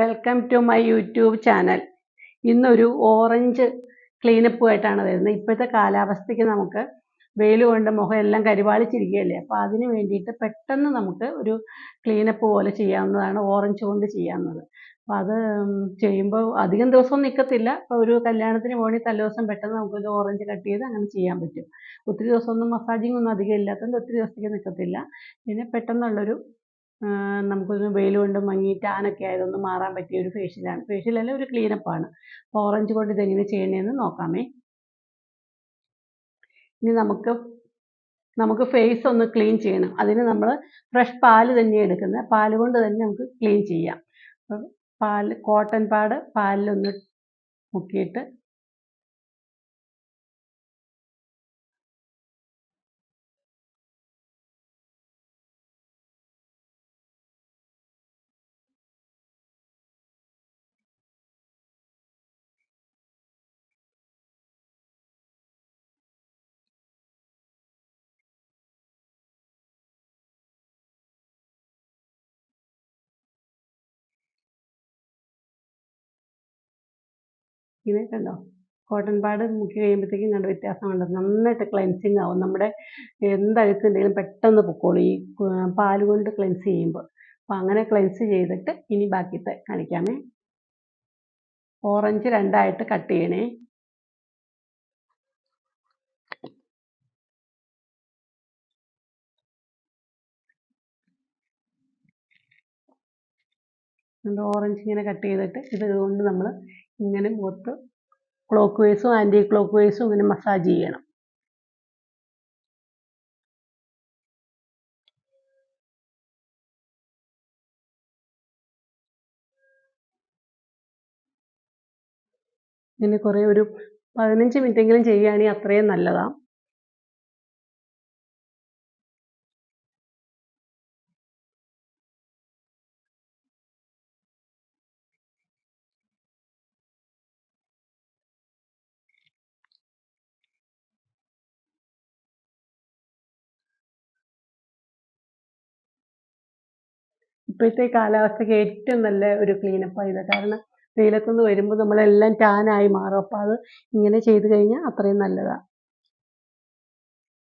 Welcome to my YouTube channel ഇന്നൊരു orange ക്ലീനപ്പുമായിട്ടാണ് വരുന്നത്. ഇപ്പോഴത്തെ കാലാവസ്ഥയ്ക്ക് നമുക്ക് വെയിൽ കൊണ്ട് മുഖം എല്ലാം കരിവാളിച്ചിരിക്കുകയല്ലേ? അപ്പോൾ അതിന് വേണ്ടിയിട്ട് പെട്ടെന്ന് നമുക്ക് ഒരു ക്ലീനപ്പ് പോലെ ചെയ്യാവുന്നതാണ് ഓറഞ്ച് കൊണ്ട് ചെയ്യാവുന്നത്. അപ്പോൾ അത് ചെയ്യുമ്പോൾ അധികം ദിവസം നിൽക്കത്തില്ല അപ്പോൾ ഒരു കല്യാണത്തിന് പോകണമെങ്കിൽ തലേദിവസം പെട്ടെന്ന് നമുക്കൊരു ഓറഞ്ച് കട്ട് ചെയ്ത് അങ്ങനെ ചെയ്യാൻ പറ്റും. ഒത്തിരി ദിവസമൊന്നും മസാജിങ് ഒന്നും അധികം ഇല്ലാത്തതുകൊണ്ട് ഒത്തിരി ദിവസത്തേക്ക് നിൽക്കത്തില്ല പിന്നെ പെട്ടെന്നുള്ളൊരു നമുക്കൊന്ന് വെയിൽ കൊണ്ട് മങ്ങി ടാനൊക്കെ ആയതൊന്ന് മാറാൻ പറ്റിയ ഒരു ഫേഷ്യലാണ് ഫേഷ്യൽ ഫേഷ്യലല്ല ഒരു ക്ലീനപ്പാണ് അപ്പോൾ ഓറഞ്ച് കൊണ്ട് ഇതെങ്ങനെ ചെയ്യണമെന്ന് നോക്കാമേ. ഇനി നമുക്ക് നമുക്ക് ഫേസ് ഒന്ന് ക്ലീൻ ചെയ്യണം. അതിന് നമ്മൾ ഫ്രഷ് പാൽ തന്നെ എടുക്കുന്നത്. പാൽ കൊണ്ട് തന്നെ നമുക്ക് ക്ലീൻ ചെയ്യാം. പാൽ കോട്ടൺ പാഡ് പാലിലൊന്ന് മുക്കിയിട്ട് ഇങ്ങനെ കണ്ടോ? കോട്ടൺ പാഡ് മുക്കി കഴിയുമ്പോഴത്തേക്കും കണ്ട വ്യത്യാസം കണ്ടോ നന്നായിട്ട് ക്ലെൻസിങ് ആവും. നമ്മുടെ എന്തഴുക്കുണ്ടെങ്കിലും പെട്ടെന്ന് പൊക്കോളും. ഈ പാൽ കൊണ്ട് ക്ലെൻസ് ചെയ്യുമ്പോൾ. അപ്പോൾ അങ്ങനെ ക്ലെൻസ് ചെയ്തിട്ട് ഇനി ബാക്കിത്തെ കാണിക്കാമേ. ഓറഞ്ച് രണ്ടായിട്ട് കട്ട് ചെയ്യണേ. ഓറഞ്ച് ഇങ്ങനെ കട്ട് ചെയ്തിട്ട് ഇത് കൊണ്ട് നമ്മൾ ഇങ്ങനെ മുഖത്ത് ക്ലോക്ക് വൈസും ആന്റി ക്ലോക്ക് വൈസും ഇങ്ങനെ മസാജ് ചെയ്യണം. ഇങ്ങനെ കുറേ ഒരു പതിനഞ്ച് മിനിറ്റെങ്കിലും ചെയ്യുകയാണെങ്കിൽ അത്രയും നല്ലതാണ് ഇപ്പോഴത്തെ കാലാവസ്ഥയ്ക്ക് ഏറ്റവും നല്ല ഒരു ക്ലീനപ്പാണ് ഇത്. കാരണം വെയിലത്തുനിന്ന് വരുമ്പോൾ നമ്മളെല്ലാം ടാനായി മാറും. അപ്പോൾ അത് ഇങ്ങനെ ചെയ്ത് കഴിഞ്ഞാൽ അത്രയും നല്ലതാണ്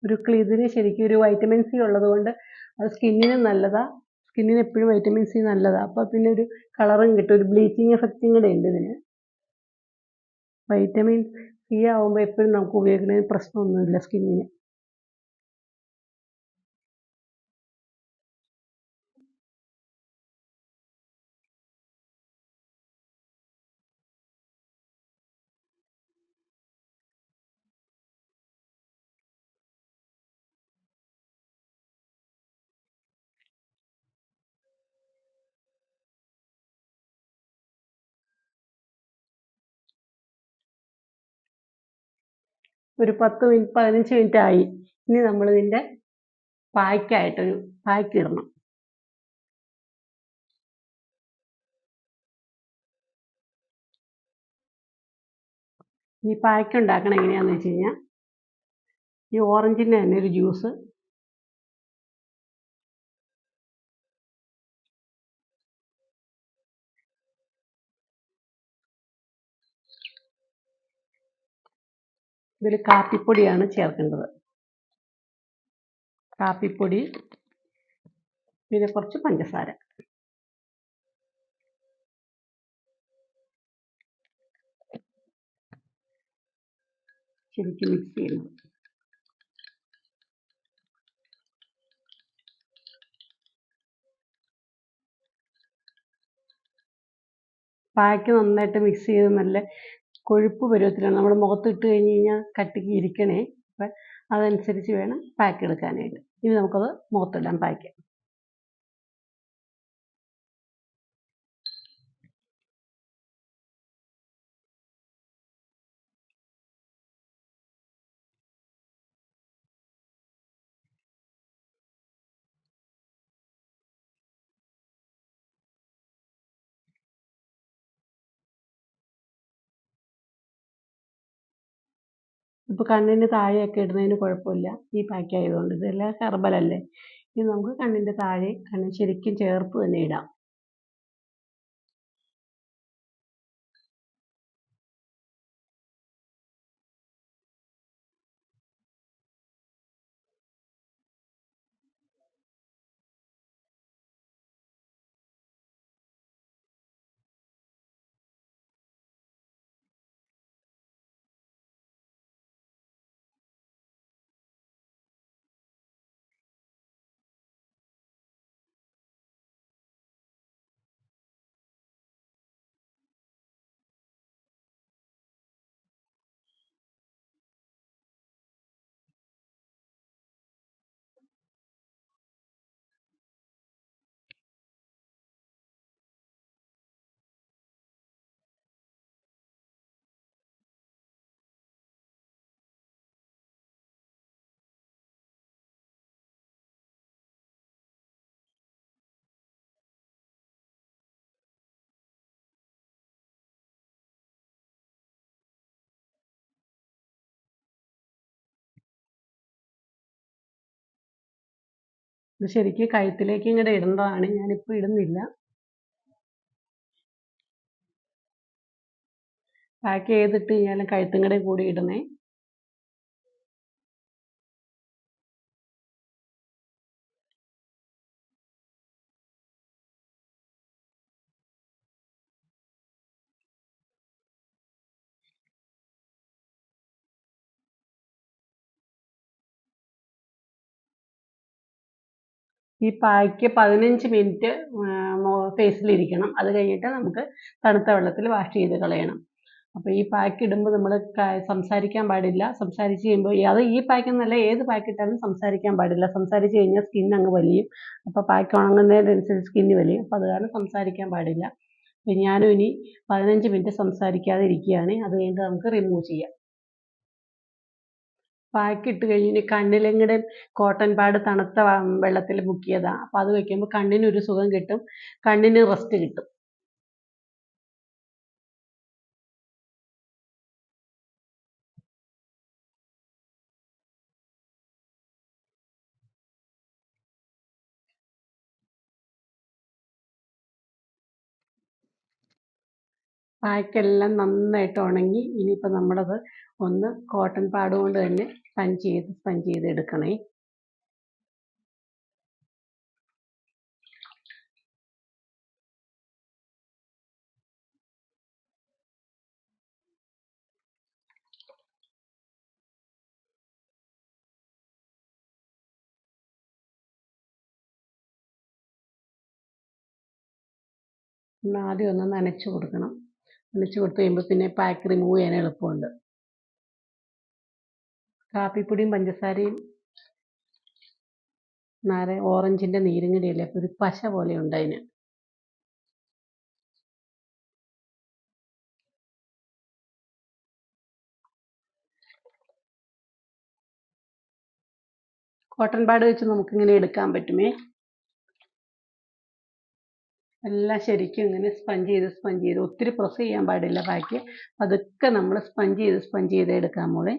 ഒരു ഇതിന് ശരിക്കും ഒരു വൈറ്റമിൻ സി ഉള്ളതുകൊണ്ട് അത് സ്കിന്നിനും നല്ലതാണ് സ്കിന്നിന് എപ്പോഴും വൈറ്റമിൻ സി നല്ലതാണ് അപ്പോൾ പിന്നെ ഒരു കളറും കിട്ടും. ഒരു ബ്ലീച്ചിങ് എഫക്റ്റും കൂടെ ഉണ്ട് ഇതിന്. വൈറ്റമിൻ സി ആവുമ്പോൾ എപ്പോഴും നമുക്ക് ഉപയോഗിക്കുന്നതിന് പ്രശ്നമൊന്നുമില്ല സ്കിന്നിന് ഒരു പത്ത് മിനിറ്റ് പതിനഞ്ച് മിനിറ്റ് ആയി. ഇനി നമ്മൾ ഇതിന്റെ പായ്ക്കായിട്ടൊരു പായ്ക്ക് ഇടണം. ഈ പായ്ക്ക് ഉണ്ടാക്കണം എങ്ങനെയാണെന്ന് വെച്ച് കഴിഞ്ഞാൽ ഈ ഓറഞ്ചിന്റെ തന്നെ ഒരു ജ്യൂസ് ഇതിൽ കാപ്പിപ്പൊടിയാണ് ചേർക്കേണ്ടത്. കാപ്പിപ്പൊടി പിന്നെ കുറച്ച് പഞ്ചസാര. ശരിക്കും മിക്സ് ചെയ്യുന്നത്. പായ്ക്ക് നന്നായിട്ട് മിക്സ് ചെയ്ത് നല്ല കൊഴുപ്പ് പരുവത്തിലാണ് നമ്മൾ മുഖത്ത് ഇട്ട് കഴിഞ്ഞ് കഴിഞ്ഞാൽ കട്ടിക്ക് ഇരിക്കണേ. അപ്പം അതനുസരിച്ച് വേണം പാക്ക് എടുക്കാനായിട്ട്. ഇനി നമുക്കത് മുഖത്തിടാം പാക്ക് ഇപ്പോൾ കണ്ണിന് താഴെയൊക്കെ ഇടുന്നതിന് കുഴപ്പമില്ല. ഈ പാക്ക് ആയതുകൊണ്ട്. ഇതെല്ലാം ഹെർബലല്ലേ ഇനി നമുക്ക് കണ്ണിന്റെ താഴെ കണ്ണിന് ശരിക്കും ചേർത്ത് തന്നെ ഇടാം. ഇത് ശരിക്കും കഴുത്തിലേക്ക് ഇങ്ങോട്ട് ഇടേണ്ടതാണ്. ഞാനിപ്പോൾ ഇടുന്നില്ല. പാക്ക് ചെയ്തിട്ട് കഴിഞ്ഞാലും കഴുത്തും കൂടെ കൂടി ഇടണേ ഈ പായ്ക്ക് പതിനഞ്ച് മിനിറ്റ് ഫേസിലിരിക്കണം. അത് കഴിഞ്ഞിട്ട് നമുക്ക് തണുത്ത വെള്ളത്തിൽ വാഷ് ചെയ്ത് കളയണം. അപ്പോൾ ഈ പായ്ക്ക് ഇടുമ്പോൾ നമ്മൾ സംസാരിക്കാൻ പാടില്ല. സംസാരിച്ച് കഴിയുമ്പോൾ അത് ഈ പായ്ക്ക് എന്നല്ല ഏത് പായ്ക്ക് ഇട്ടാലും സംസാരിക്കാൻ പാടില്ല. സംസാരിച്ച് കഴിഞ്ഞാൽ സ്കിൻ അങ്ങ് വലിയും. അപ്പോൾ പായ്ക്ക് ഉണങ്ങുന്നതിനനുസരിച്ച് സ്കിന്ന് വലിയും. അപ്പോൾ അത് കാരണം സംസാരിക്കാൻ പാടില്ല. ഞാനും ഇനി പതിനഞ്ച് മിനിറ്റ് സംസാരിക്കാതെ ഇരിക്കുകയാണ്. അത് കഴിഞ്ഞിട്ട് നമുക്ക് റിമൂവ് ചെയ്യാം. പാക്ക് ഇട്ട് കഴിഞ്ഞ് കണ്ണിലിങ്ങടെ കോട്ടൺ പാഡ് തണുത്ത വെള്ളത്തിൽ മുക്കിയതാണ് അപ്പോൾ അത് വെക്കുമ്പോൾ കണ്ണിനൊരു സുഖം കിട്ടും. കണ്ണിന് റെസ്റ്റ് കിട്ടും. പാക്കെല്ലാം നന്നായിട്ട് ഉണങ്ങി ഇനിയിപ്പോൾ നമ്മളത് ഒന്ന് കോട്ടൺ പാഡ് കൊണ്ട് തന്നെ സ്പഞ്ച് ചെയ്ത് സ്പഞ്ച് ചെയ്ത് എടുക്കണേ ആദ്യം ഒന്ന് നനച്ചു കൊടുക്കണം. നനച്ച് കൊടുത്ത് കഴിയുമ്പോൾ പിന്നെ പാക്ക് റിമൂവ് ചെയ്യാൻ എളുപ്പമുണ്ട്. കാപ്പിപ്പൊടിയും പഞ്ചസാരയും നേരെ ഓറഞ്ചിന്റെ നീരും കൂടി ഇല്ലേ അപ്പോൾ ഒരു പശ പോലെ ഉണ്ട് അതിന്. കോട്ടൺ പാഡ് വെച്ച് നമുക്കിങ്ങനെ എടുക്കാൻ പറ്റുമേ? എല്ലാം ശരിക്കും ഇങ്ങനെ സ്പഞ്ച് ചെയ്ത് സ്പഞ്ച് ചെയ്ത്. ഒത്തിരി പ്രസ് ചെയ്യാൻ പാടില്ല ബാക്കി. അതൊക്കെ നമ്മൾ സ്പഞ്ച് ചെയ്ത് സ്പഞ്ച് ചെയ്ത് എടുക്കാൻ മോളെ.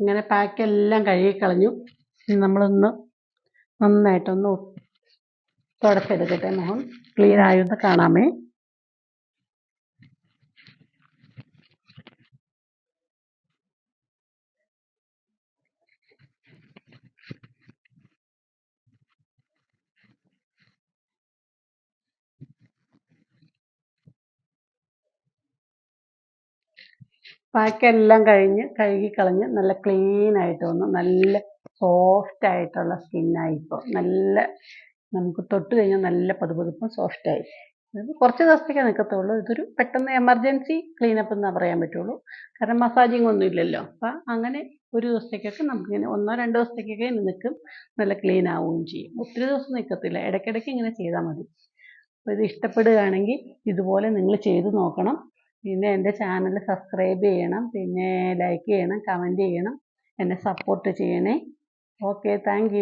ഇങ്ങനെ പാക്ക് എല്ലാം കഴുകി കളഞ്ഞു. ഇനി നമ്മളൊന്ന് നന്നായിട്ടൊന്ന് തുടച്ചെടുക്കട്ടെ മുഖം ക്ലീൻ ആയൊന്ന് കാണാമേ. പാക്കെല്ലാം കഴിഞ്ഞ് കഴുകി കളഞ്ഞ് നല്ല ക്ലീൻ ആയിട്ട് വന്നു. നല്ല സോഫ്റ്റ് ആയിട്ടുള്ള സ്കിന്നായി ഇപ്പോൾ നല്ല നമുക്ക് തൊട്ട് കഴിഞ്ഞാൽ നല്ല പതുപതുപ്പും സോഫ്റ്റായി കുറച്ച് ദിവസത്തേക്കേ നിൽക്കത്തുള്ളൂ ഇതൊരു പെട്ടെന്ന് എമർജൻസി ക്ലീനപ്പ് എന്നാ പറയാൻ പറ്റുള്ളൂ. കാരണം മസാജിങ് ഒന്നും ഇല്ലല്ലോ. അപ്പം അങ്ങനെ ഒരു ദിവസത്തേക്കൊക്കെ നമുക്കിങ്ങനെ ഒന്നോ രണ്ടോ ദിവസത്തേക്കൊക്കെ നിൽക്കും നല്ല ക്ലീൻ ആവുകയും ചെയ്യും. ഒത്തിരി ദിവസം നിൽക്കത്തില്ല ഇടയ്ക്കിടയ്ക്ക് ഇങ്ങനെ ചെയ്താൽ മതി. അപ്പോൾ ഇത് ഇഷ്ടപ്പെടുകയാണെങ്കിൽ ഇതുപോലെ നിങ്ങൾ ചെയ്ത് നോക്കണം. പിന്നെ എന്റെ ചാനൽ സബ്സ്ക്രൈബ് ചെയ്യണം പിന്നെ ലൈക്ക് ചെയ്യണം കമന്റ് ചെയ്യണം എന്നെ സപ്പോർട്ട് ചെയ്യണേ. Okay thank